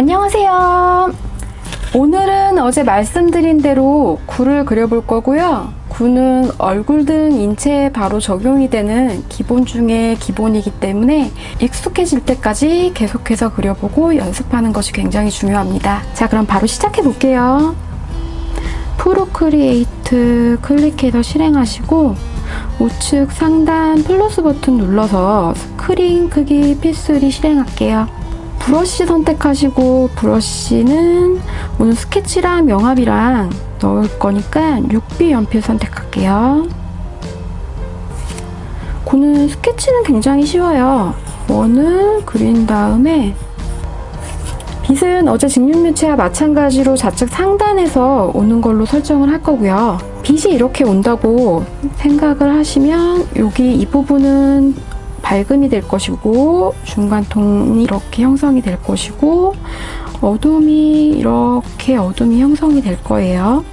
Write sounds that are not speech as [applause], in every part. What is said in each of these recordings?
안녕하세요. 오늘은 어제 말씀드린 대로 굴을 그려볼 거고요. 굴은 얼굴 등 인체에 바로 적용이 되는 기본 중에 기본이기 때문에 익숙해질 때까지 계속해서 그려보고 연습하는 것이 굉장히 중요합니다. 자, 그럼 바로 시작해 볼게요. 프로크리에이트 클릭해서 실행하시고 우측 상단 플러스 버튼 눌러서 스크린 크기 P3 실행할게요. 브러쉬 선택하시고 브러쉬는 오늘 스케치랑 명암이랑 넣을 거니까 6B 연필 선택할게요. 고는 스케치는 굉장히 쉬워요. 원을 그린 다음에 빛은 어제 직육묘체와 마찬가지로 좌측 상단에서 오는 걸로 설정을 할 거고요. 빛이 이렇게 온다고 생각을 하시면 여기 이 부분은 밝음이 될 것이고 중간통이 이렇게 형성이 될 것이고 어둠이 이렇게 어둠이 형성이 될 거예요.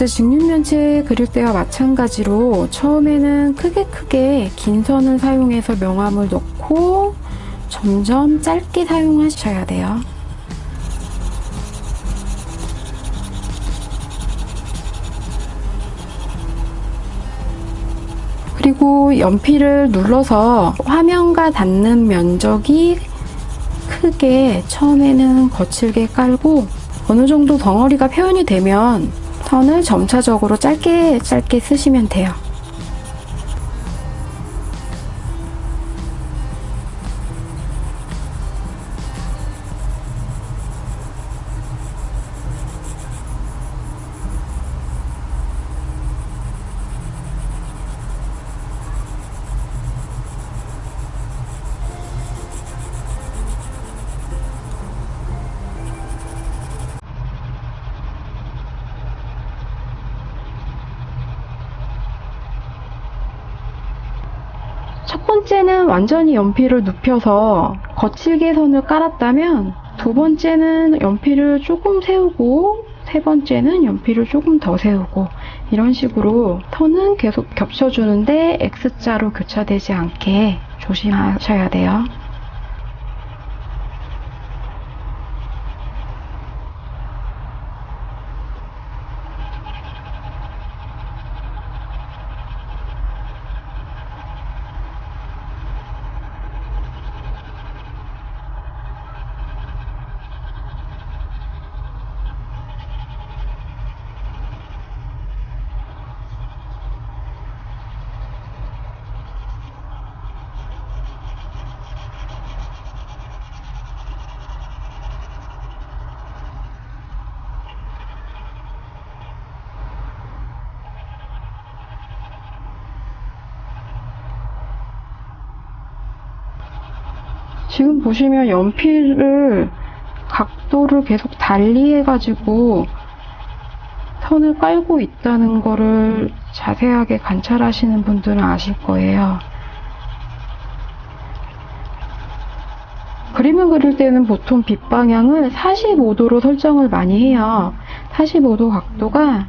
어제 직육면체 그릴 때와 마찬가지로 처음에는 크게 크게 긴 선을 사용해서 명암을 넣고 점점 짧게 사용하셔야 돼요. 그리고 연필을 눌러서 화면과 닿는 면적이 크게 처음에는 거칠게 깔고 어느 정도 덩어리가 표현이 되면 선을 점차적으로 짧게 짧게 쓰시면 돼요. 번째는 완전히 연필을 눕혀서 거칠게 선을 깔았다면 두 번째는 연필을 조금 세우고 세 번째는 연필을 조금 더 세우고 이런 식으로 선은 계속 겹쳐주는데 X자로 교차되지 않게 조심하셔야 돼요. 지금 보시면 연필을 각도를 계속 달리 해가지고 선을 깔고 있다는 거를 자세하게 관찰하시는 분들은 아실 거예요. 그림을 그릴 때는 보통 빛 방향을 45도로 설정을 많이 해요. 45도 각도가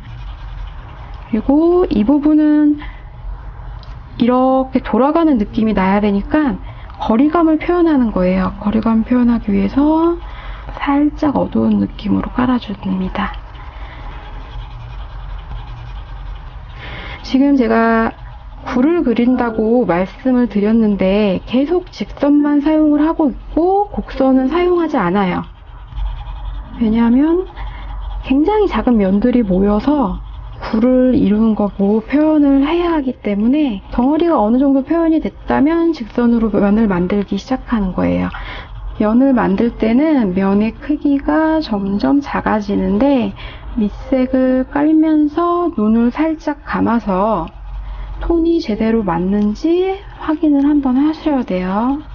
그리고 이 부분은 이렇게 돌아가는 느낌이 나야 되니까 거리감을 표현하는 거예요. 거리감 표현하기 위해서 살짝 어두운 느낌으로 깔아줍니다. 지금 제가 굴을 그린다고 말씀을 드렸는데 계속 직선만 사용을 하고 있고 곡선은 사용하지 않아요. 왜냐하면 굉장히 작은 면들이 모여서 굴을 이루는 거고 표현을 해야 하기 때문에 덩어리가 어느 정도 표현이 됐다면 직선으로 면을 만들기 시작하는 거예요. 면을 만들 때는 면의 크기가 점점 작아지는데 밑색을 깔면서 눈을 살짝 감아서 톤이 제대로 맞는지 확인을 한번 하셔야 돼요.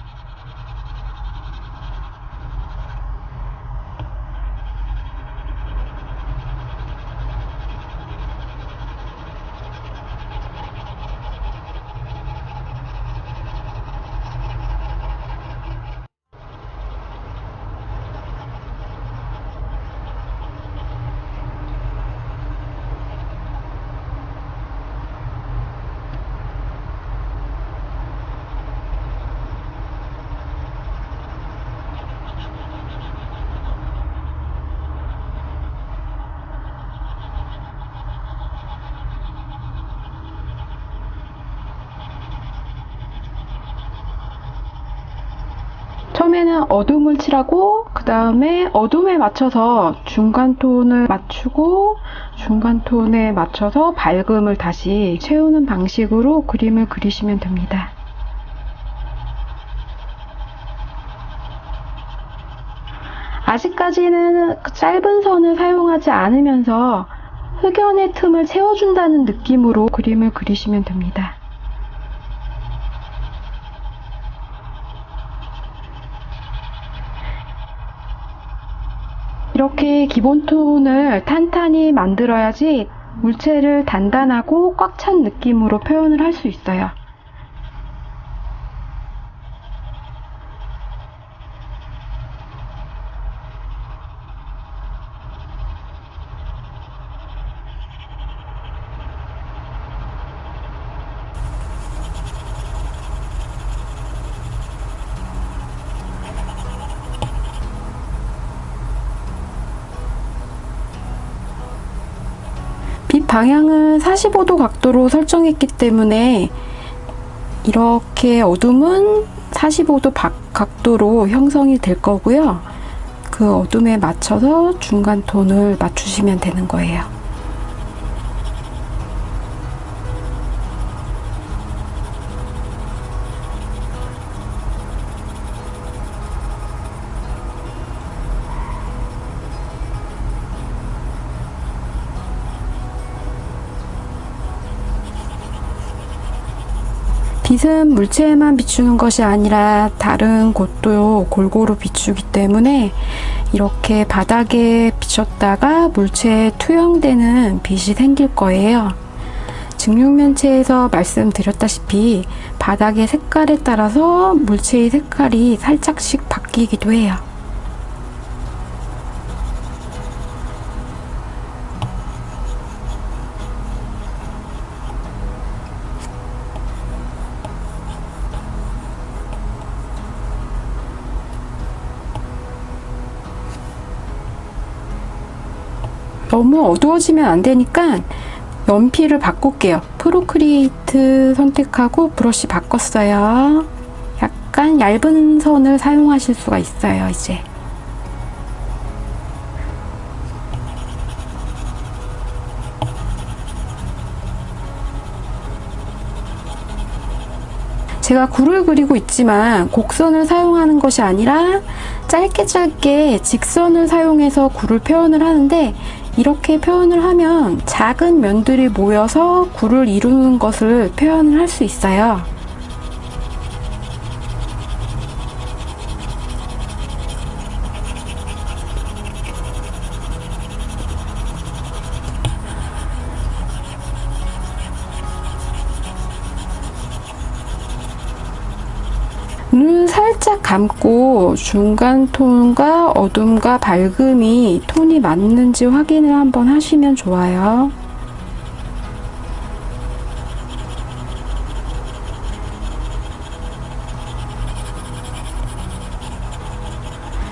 처음에는 어둠을 칠하고 그 다음에 어둠에 맞춰서 중간 톤을 맞추고 중간 톤에 맞춰서 밝음을 다시 채우는 방식으로 그림을 그리시면 됩니다. 아직까지는 짧은 선을 사용하지 않으면서 흑연의 틈을 채워준다는 느낌으로 그림을 그리시면 됩니다. 이렇게 기본 톤을 탄탄히 만들어야지 물체를 단단하고 꽉 찬 느낌으로 표현을 할 수 있어요. 빛 방향은 45도 각도로 설정했기 때문에 이렇게 어둠은 45도 박- 각도로 형성이 될 거고요. 그 어둠에 맞춰서 중간 톤을 맞추시면 되는 거예요. 빛은 물체에만 비추는 것이 아니라 다른 곳도 골고루 비추기 때문에 이렇게 바닥에 비쳤다가 물체에 투영되는 빛이 생길 거예요. 증육면체에서 말씀드렸다시피 바닥의 색깔에 따라서 물체의 색깔이 살짝씩 바뀌기도 해요. 너무 어두워지면 안 되니까 연필을 바꿀게요. 프로크리에이트 선택하고 브러쉬 바꿨어요. 약간 얇은 선을 사용하실 수가 있어요, 이제. 제가 굴을 그리고 있지만 곡선을 사용하는 것이 아니라 짧게 짧게 직선을 사용해서 굴을 표현을 하는데 이렇게 표현을 하면 작은 면들이 모여서 굴을 이루는 것을 표현을 할 수 있어요. 눈 살짝 감고 중간 톤과 어둠과 밝음이 톤이 맞는지 확인을 한번 하시면 좋아요.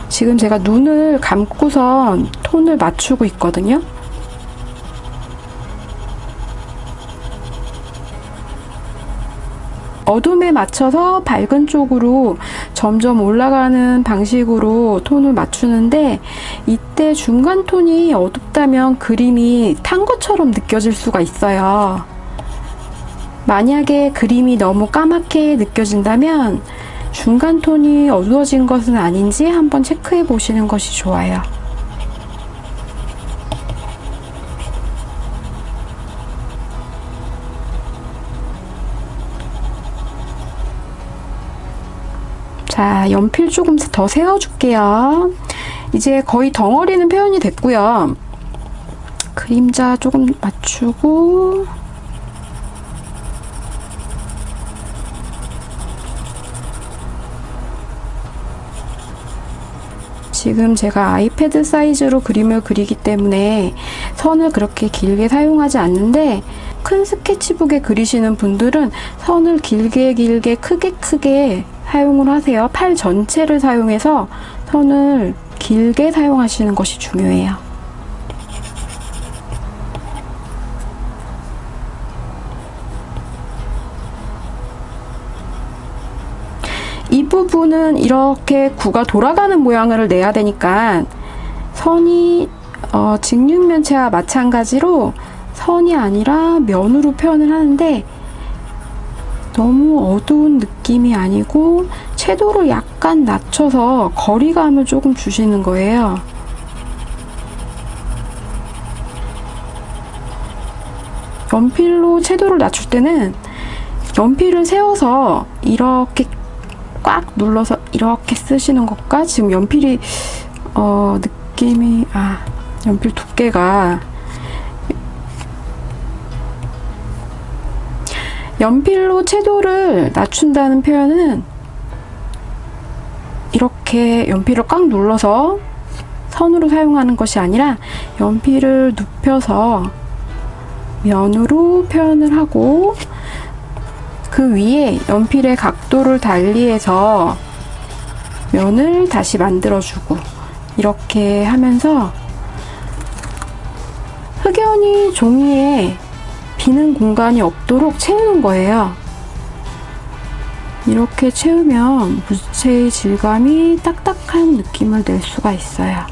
지금 제가 눈을 감고선 톤을 맞추고 있거든요. 어둠에 맞춰서 밝은 쪽으로 점점 올라가는 방식으로 톤을 맞추는데 이때 중간 톤이 어둡다면 그림이 탄 것처럼 느껴질 수가 있어요. 만약에 그림이 너무 까맣게 느껴진다면 중간 톤이 어두워진 것은 아닌지 한번 체크해 보시는 것이 좋아요. 자, 연필 조금 더 세워줄게요. 이제 거의 덩어리는 표현이 됐고요. 그림자 조금 맞추고 지금 제가 아이패드 사이즈로 그림을 그리기 때문에 선을 그렇게 길게 사용하지 않는데 큰 스케치북에 그리시는 분들은 선을 길게 길게 크게 크게 사용을 하세요. 팔 전체를 사용해서 선을 길게 사용하시는 것이 중요해요. 이 부분은 이렇게 구가 돌아가는 모양을 내야 되니까 선이 어, 직육면체와 마찬가지로 선이 아니라 면으로 표현을 하는데 너무 어두운 느낌이 아니고 채도를 약간 낮춰서 거리감을 조금 주시는 거예요. 연필로 채도를 낮출 때는 연필을 세워서 이렇게 꽉 눌러서 이렇게 쓰시는 것과 지금 연필이 어 느낌이 아 연필 두께가 연필로 채도를 낮춘다는 표현은 이렇게 연필을 꽉 눌러서 선으로 사용하는 것이 아니라 연필을 눕혀서 면으로 표현을 하고 그 위에 연필의 각도를 달리해서 면을 다시 만들어주고 이렇게 하면서 흑연이 종이에 비는 공간이 없도록 채우는 거예요. 이렇게 채우면 물체의 질감이 딱딱한 느낌을 낼 수가 있어요.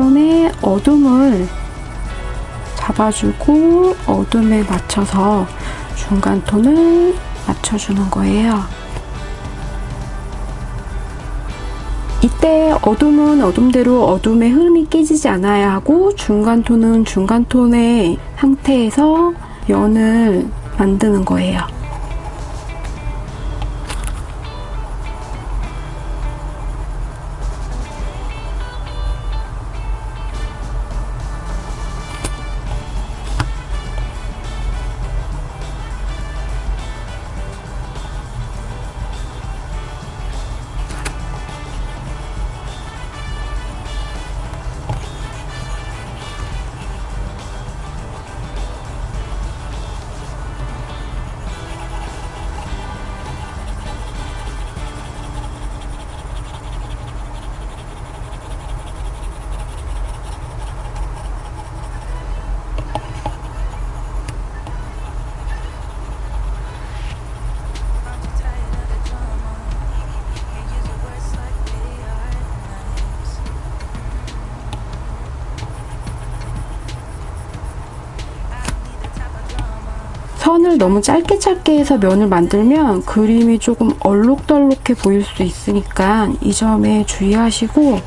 처음에 어둠을 잡아주고 어둠에 맞춰서 중간 톤을 맞춰주는 거예요. 이때 어둠은 어둠대로 어둠의 흐름이 깨지지 않아야 하고 중간 톤은 중간 톤의 상태에서 연을 만드는 거예요. 선을 너무 짧게 짧게 해서 면을 만들면 그림이 조금 얼룩덜룩해 보일 수 있으니까 이 점에 주의하시고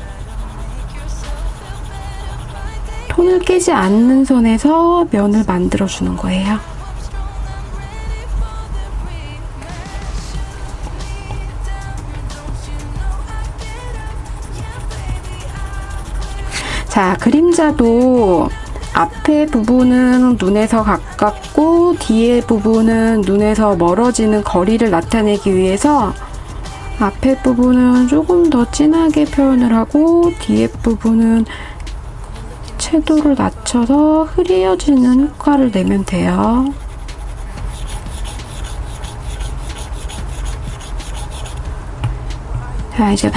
톤을 깨지 않는 선에서 면을 만들어 주는 거예요. 자, 그림자도 앞에 부분은 눈에서 가깝고 뒤에 부분은 눈에서 멀어지는 거리를 나타내기 위해서 앞에 부분은 조금 더 진하게 표현을 하고 뒤에 부분은 채도를 낮춰서 흐려지는 효과를 내면 돼요. 자, 이제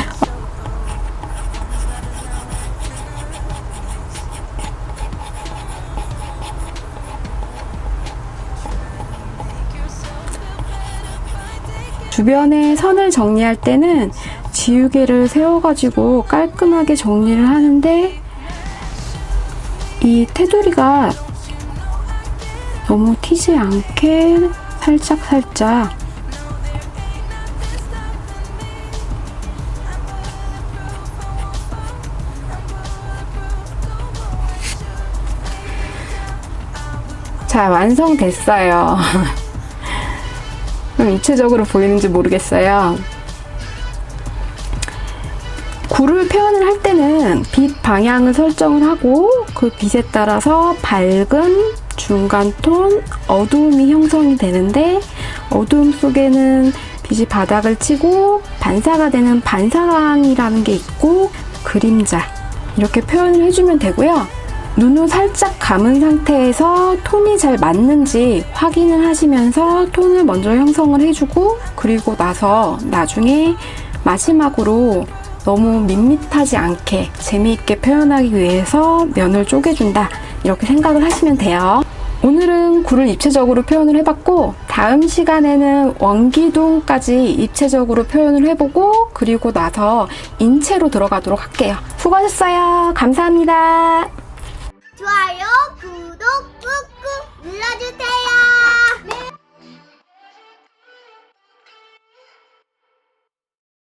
주변에 선을 정리할 때는 지우개를 세워가지고 깔끔하게 정리를 하는데 이 테두리가 너무 튀지 않게 살짝 살짝 자 완성됐어요. [laughs] 좀 입체적으로 보이는지 모르겠어요. 굴을 표현을 할 때는 빛 방향을 설정을 하고 그 빛에 따라서 밝은 중간 톤, 어두움이 형성이 되는데 어두움 속에는 빛이 바닥을 치고 반사가 되는 반사광이라는 게 있고 그림자 이렇게 표현을 해주면 되고요. 눈을 살짝 감은 상태에서 톤이 잘 맞는지 확인을 하시면서 톤을 먼저 형성을 해주고 그리고 나서 나중에 마지막으로 너무 밋밋하지 않게 재미있게 표현하기 위해서 면을 쪼개준다 이렇게 생각을 하시면 돼요. 오늘은 굴을 입체적으로 표현을 해봤고 다음 시간에는 원기둥까지 입체적으로 표현을 해보고 그리고 나서 인체로 들어가도록 할게요. 수고하셨어요. 감사합니다. 좋아요, 구독 꾹꾹 눌러주세요.